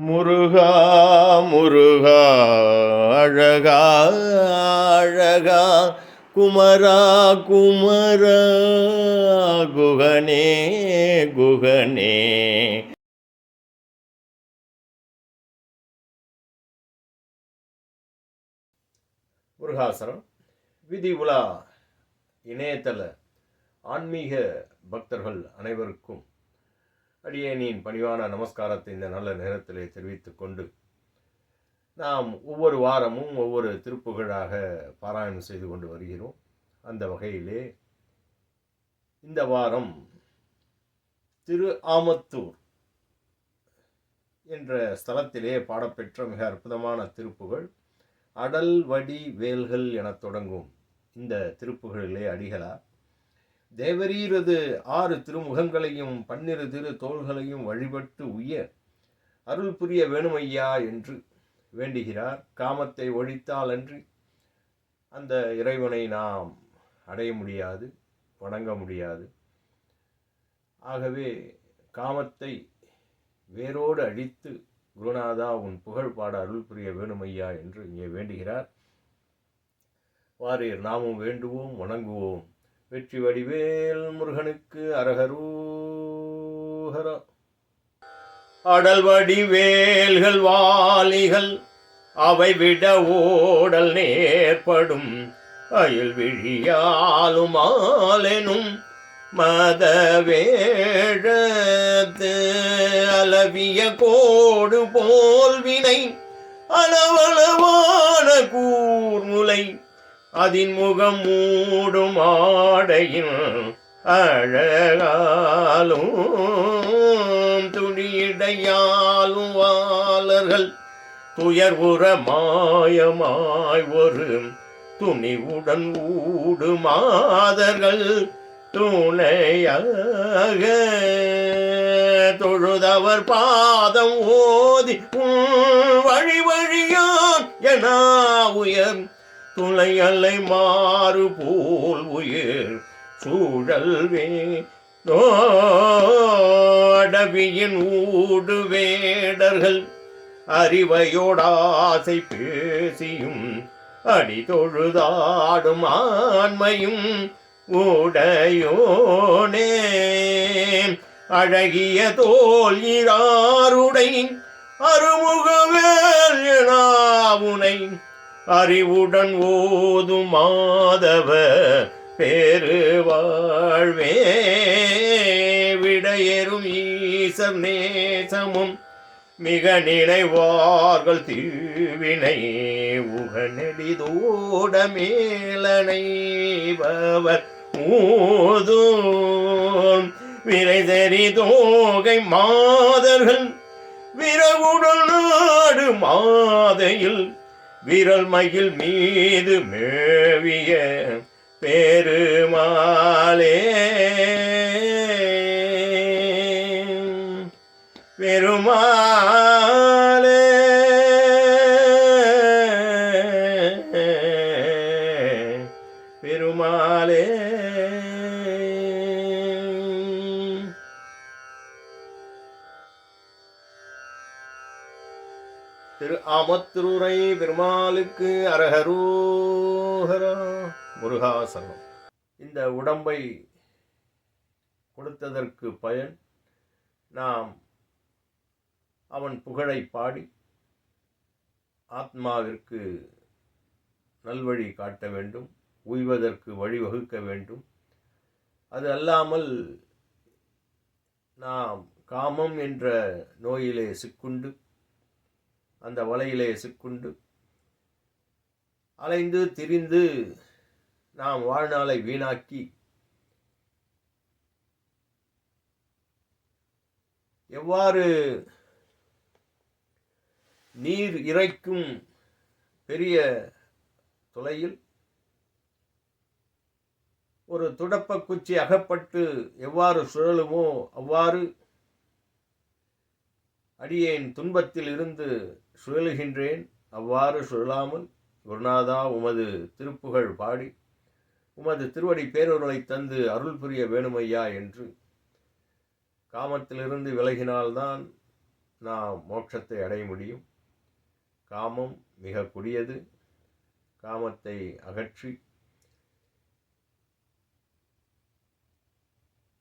முருகா முருகா அழகா அழகா குமரா குமரா குகனே குகனே. முருகாசரம் விதி உலா இணையதள ஆன்மீக பக்தர்கள் அனைவருக்கும் அடியேனின் பணிவான நமஸ்காரத்தை இந்த நல்ல நேரத்திலே தெரிவித்து கொண்டு நாம் ஒவ்வொரு வாரமும் ஒவ்வொரு திருப்புகழாக பாராயணம் செய்து கொண்டு வருகிறோம். அந்த வகையிலே இந்த வாரம் திரு ஆமத்தூர் என்ற ஸ்தலத்திலே பாடப்பெற்ற மிக அற்புதமான திருப்புகழ் அடல் வடி வேல்கள் எனத் தொடங்கும் இந்த திருப்புகளிலே அடிகளார் தேவரீரது ஆறு திருமுகங்களையும் பன்னிரு திரு தோள்களையும் வழிபட்டு உய அருள் புரிய வேணுமையா என்று வேண்டுகிறார். காமத்தை ஒழித்தால் அன்றி அந்த இறைவனை நாம் அடைய முடியாது வணங்க முடியாது. ஆகவே காமத்தை வேரோடு அழித்து குருநாதா உன் புகழ் பாட அருள் புரிய வேணுமையா என்று இங்கே வேண்டுகிறார். வாரீர் நாமும் வேண்டுவோம் வணங்குவோம். வெற்றி வடிவேல் முருகனுக்கு அரகரூஹரா. அடல் வடிவேல்கள் வாலிகள் அவை விட ஓடல் நேர்படும் அயல் விழியாலும் ஆலெனும் மதவேழத்து அளவிய கோடு போல்வினை அளவளவான கூர்முலை அதின் முகம் மூடும் ஆடையின் அழகாலும் துணியிடையாலும் வாளர்கள் துயர்வுற மாயமாய் ஒரு துணிவுடன் ஊடு மாதர்கள் துணையாக தொழுதவர் பாதம் ஓதி வழி வழியான் என உயர் துளை அலை மாறு போல் உயிர் சூழல்வே அடவியின் ஊடு வேடர்கள் அறிவையோடாசை பேசியும் அடி தொழுதாடும் ஆண்மையும் உடையோனே அழகிய தோல் இராருடை அருமுகவேல் எனாவுனை அறிவுடன் ஓதும் மாதவ பேரு வாழ்வே. விடையேறும் ஈசர் நேசமும் மிக நினைவார்கள் தீவினை. உகநெடிதோட மேலனைபவர் ஊதும். விரைதறி தோகை மாதர்கள் விரவுடன் நாடு மாதையில் விரல் மகிழ் மீது மேவிய பெருமாளே. திரு பெருமாளுக்கு அரஹரோஹரா. முருகாசனம் இந்த உடம்பை கொடுத்ததற்கு பயன் நாம் அவன் புகழை பாடி ஆத்மாவிற்கு நல்வழி காட்ட வேண்டும் உய்வதற்கு வழிவகுக்க வேண்டும். அது அல்லாமல் நாம் காமம் என்ற நோயிலே சிக்குண்டு அந்த வலையிலே சிக்குண்டு. அலைந்து திரிந்து நாம் வாழ்நாளை வீணாக்கி எவ்வாறு நீர் இறைக்கும் பெரிய துளையில் ஒரு துடப்ப குச்சி அகப்பட்டு எவ்வாறு சுழலுமோ அவ்வாறு அடியேன் துன்பத்தில் இருந்து சுழலுகின்றேன். அவ்வாறு சுழலாமல் குருநாதா உமது திருப்புகழ் பாடி உமது திருவடி பேரொருளை தந்து அருள் புரிய வேணுமையா என்று காமத்திலிருந்து விலகினால்தான் நாம் மோட்சத்தை அடைய முடியும். காமம் மிக கொடியது. காமத்தை அகற்றி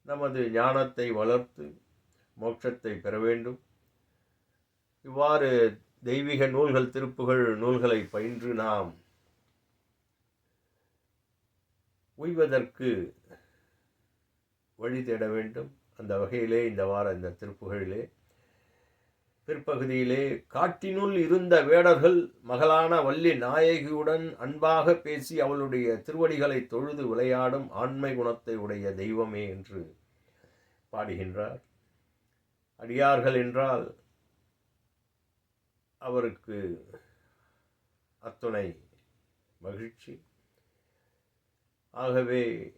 நமது ஞானத்தை வளர்த்து மோட்சத்தை பெற வேண்டும். இவ்வாறு தெய்வீக நூல்கள் திருப்புகள் நூல்களை பயின்று நாம் உய்வதற்கு வழி தேட வேண்டும். அந்த வகையிலே இந்த வார இந்த திருப்புகளிலே பிற்பகுதியிலே காட்டினுள் இருந்த வேடர்கள் மகளான வள்ளி நாயகியுடன் அன்பாக பேசி அவளுடைய திருவடிகளை தொழுது விளையாடும் ஆண்மை குணத்தை உடைய தெய்வமே என்று பாடுகின்றார். அடியார்கள் என்றால் அவருக்கு அத்துணை மகிழ்ச்சி. ஆகவே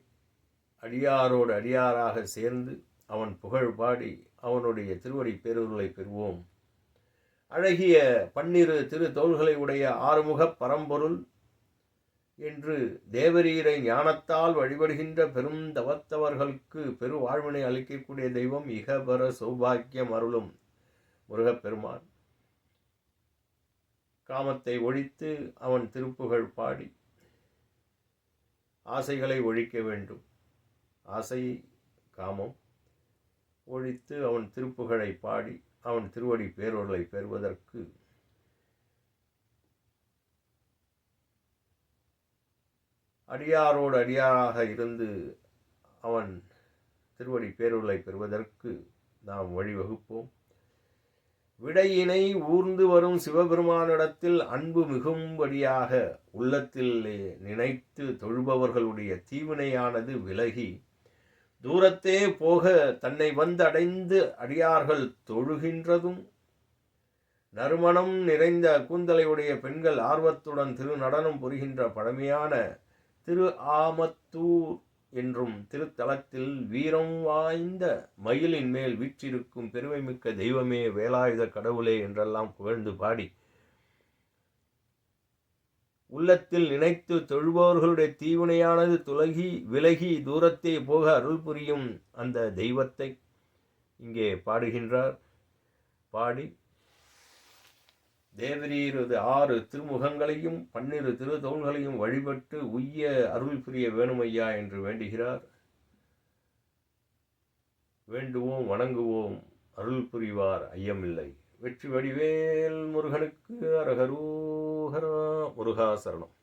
அடியாரோடு அடியாராக சேர்ந்து அவன் புகழ் பாடி அவனுடைய திருவடி பேரூர்களை பெறுவோம். அழகிய பன்னிரு திரு தோள்களை உடைய ஆறுமுகப் பரம்பொருள் என்று தேவரீரை ஞானத்தால் வழிபடுகின்ற பெரும் தவத்தவர்களுக்கு பெரு வாழ்வினை அளிக்கக்கூடிய தெய்வம் இகபர சௌபாக்கியம் அருளும் முருகப்பெருமான். காமத்தை ஒழித்து அவன் திருப்புகழ் பாடி ஆசைகளை ஒழிக்க வேண்டும். ஆசை காமம் ஒழித்து அவன் திருப்புகழை பாடி அவன் திருவடி பேரொருளை பெறுவதற்கு அடியாரோடு அடியாராக இருந்து அவன் திருவடி பேரொருளை பெறுவதற்கு நாம் வழிவகுப்போம். விடையினை ஊர்ந்து வரும் சிவபெருமானிடத்தில் அன்பு மிகும்படியாக உள்ளத்தில் நினைத்து தொழுபவர்களுடைய தீவினையானது விலகி தூரத்தே போக தன்னை வந்தடைந்து அடியார்கள் தொழுகின்றதும் நறுமணம் நிறைந்த கூந்தலையுடைய பெண்கள் ஆர்வத்துடன் திரு நடனம் புரிகின்ற பழமையான திரு ஆமத்தூர் என்றும் திருத்தலத்தில் வீரம் வாய்ந்த மயிலின் மேல் வீற்றிருக்கும் பெருமைமிக்க தெய்வமே வேலாயுத கடவுளே என்றெல்லாம் புகழ்ந்து பாடி உள்ளத்தில் நினைத்து தொழுபவர்களுடைய தீவினையானது துலகி விலகி தூரத்தே போக அருள் புரியும் அந்த தெய்வத்தை இங்கே பாடுகின்றார். பாடி தேவரீரது ஆறு திருமுகங்களையும் பன்னிரு திருதோள்களையும் வழிபட்டு உய்ய அருள் புரிய வேணுமையா என்று வேண்டுகிறார். வேண்டுவோம் வணங்குவோம் அருள் புரிவார் ஐயமில்லை. வெற்றி வடிவேல் முருகனுக்கு அரகரூஹரா முருகாசரணம்.